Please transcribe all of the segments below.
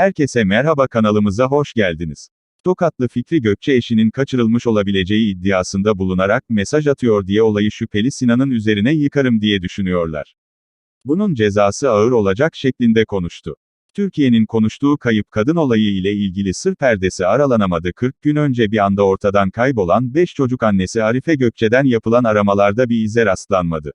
Herkese merhaba kanalımıza hoş geldiniz. Tokatlı Fikri Gökçe eşinin kaçırılmış olabileceği iddiasında bulunarak mesaj atıyor diye olayı şüpheli Sinan'ın üzerine yıkarım diye düşünüyorlar. Bunun cezası ağır olacak şeklinde konuştu. Türkiye'nin konuştuğu kayıp kadın olayı ile ilgili sır perdesi aralanamadı 40 gün önce bir anda ortadan kaybolan 5 çocuk annesi Arife Gökçe'den yapılan aramalarda bir ize rastlanmadı.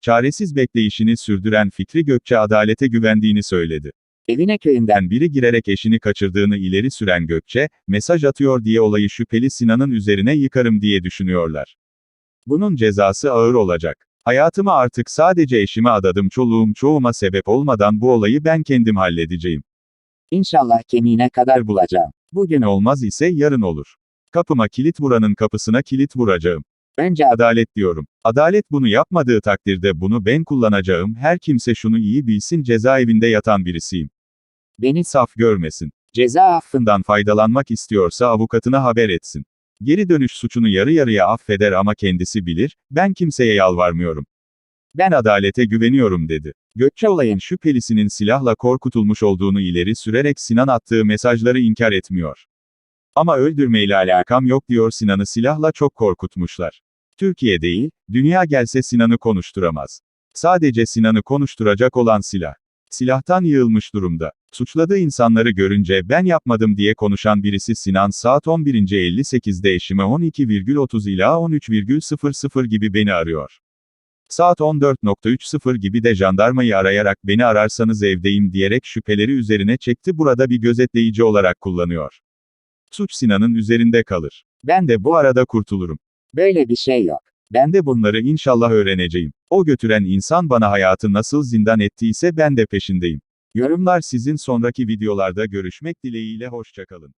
Çaresiz bekleyişini sürdüren Fikri Gökçe adalete güvendiğini söyledi. Evine köyünden biri girerek eşini kaçırdığını ileri süren Gökçe, mesaj atıyor diye olayı şüpheli Sinan'ın üzerine yıkarım diye düşünüyorlar. Bunun cezası ağır olacak. Hayatımı artık sadece eşime adadım çoluğum çoğuma sebep olmadan bu olayı ben kendim halledeceğim. İnşallah kemiğine kadar bulacağım. Bugün olmaz ise yarın olur. Kapıma kilit vuranın kapısına kilit vuracağım. Önce Adalet diyorum. Adalet bunu yapmadığı takdirde bunu ben kullanacağım. Her kimse şunu iyi bilsin cezaevinde yatan birisiyim. Beni Saf görmesin. ceza affın Affından faydalanmak istiyorsa avukatına haber etsin. Geri dönüş suçunu yarı yarıya affeder ama kendisi bilir, ben kimseye yalvarmıyorum. Ben adalete güveniyorum dedi. Gökçe olayın şüphelisinin silahla korkutulmuş olduğunu ileri sürerek Sinan attığı mesajları inkar etmiyor. Ama öldürmeyle alakam yok diyor Sinan'ı silahla çok korkutmuşlar. Türkiye değil, dünya gelse Sinan'ı konuşturamaz. Sadece Sinan'ı konuşturacak olan silah. Silahtan yığılmış durumda. Suçladığı insanları görünce ben yapmadım diye konuşan birisi Sinan saat 11.58'de eşime 12,30 ila 13,00 gibi beni arıyor. Saat 14.30 gibi de jandarmayı arayarak beni ararsanız evdeyim diyerek şüpheleri üzerine çekti burada bir gözetleyici olarak kullanıyor. Suç Sinan'ın üzerinde kalır. Ben de bu arada kurtulurum. böyle bir şey yok. Ben de bunları inşallah öğreneceğim. O götüren insan bana hayatı nasıl zindan ettiyse ben de peşindeyim. Yorumlar sizin sonraki videolarda görüşmek dileğiyle hoşçakalın.